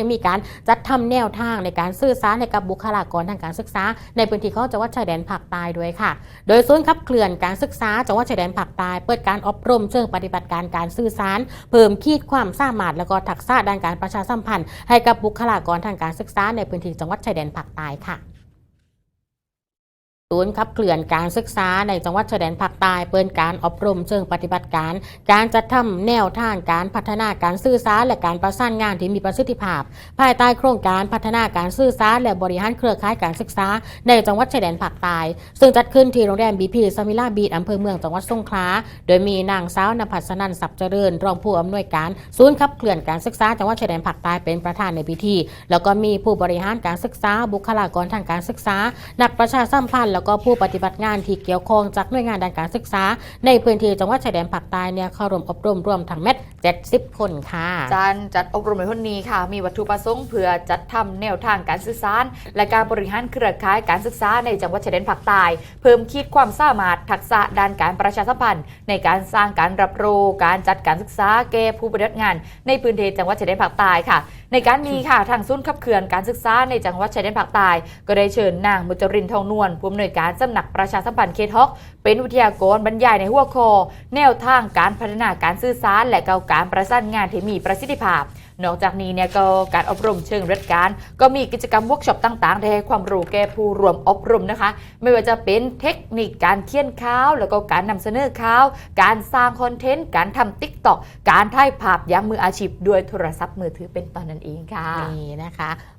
ยังมีการจัดทำแนวทางในการสื่อสารให้กับบุคลากรทางการศึกษา ในพื้นที่ของจังหวัดชายแดนภาคใต้ด้วยค่ะ โดยศูนย์ขับเคลื่อนการศึกษาจังหวัดชายแดนภาคใต้เปิดการอบรมเชิงปฏิบัติการการสื่อสาร เพิ่มขีดความสามารถและก็ทักษะด้านการประชาสัมพันธ์ ให้กับบุคลากรทางการศึกษาในพื้นที่จังหวัดชายแดนภาคใต้ค่ะ ศูนย์ขับเคลื่อนการศึกษาในจังหวัดชายแดนภาคใต้เปิดการอบรมเชิงปฏิบัติการ การจัดทำแนวทางการพัฒนาการสื่อสารและการประสานงานที่มีประสิทธิภาพ ภายใต้โครงการพัฒนาการสื่อสารและบริหารเครือข่ายการศึกษา ในจังหวัดชายแดนภาคใต้ซึ่งจัดขึ้นที่โรงแรมบีพีสมิลาบีดอำเภอเมืองจังหวัดสงขลาโดยมีนางสาวนภัสนันสับเจริญ รองผู้อำนวยการศูนย์ขับเคลื่อนการศึกษาจังหวัดชายแดนภาคใต้เป็นประธานในพิธี แล้วก็มีผู้บริหารการศึกษา บุคลากรทางการศึกษา นักประชาสัมพันธ์แล้วก็ผู้ปฏิบัติงานที่เกี่ยวข้องจากหน่วยงานด้านการศึกษา ในพื้นที่จังหวัดชายแดนภาคใต้เนี่ยเข้าร่วมอบรมรวมทั้งเม็ด 70 คนค่ะการจัดอบรมในวันนี้ค่ะ มีวัตถุประสงค์เพื่อจัดทำแนวทางการสื่อสาร และการบริหารเครือข่ายการศึกษาในจังหวัดชายแดนภาคใต้เพิ่มขีดความสามารถทักษะด้านการประชาสัมพันธ์ ในการสร้างการรับรู้การจัดการศึกษาแก่ผู้ปฏิบัติงาน ในพื้นที่จังหวัดชายแดนภาคใต้ค่ะ ในการนี้ค่ะทางศูนย์ขับเคลื่อนการศึกษาในจังหวัดชายแดนภาคใต้ก็ได้เชิญนางมุจรินทองนวลผู้อำนวยการสำนักประชาสัมพันธ์เขตฮอกเป็นวิทยากรบรรยายในหัวข้อแนวทางการพัฒนาการสื่อสารและเก่าการประสานงานที่มีประสิทธิภาพ นอกจากนี้เนี่ยก็การอบรมเชิงรัฐการ ก็มีกิจกรรมเวิร์กช็อปต่างๆที่ให้ความรู้แก่ผู้รวมอบรมนะคะ ไม่ว่าจะเป็นเทคนิคการเขียนข่าว แล้วก็การนำเสนอข่าว การสร้างคอนเทนต์ การทำติ๊กต็อกการถ่ายภาพอย่างมืออาชีพด้วยโทรศัพท์มือถือเป็นตอนนั้นเองค่ะนี่นะคะ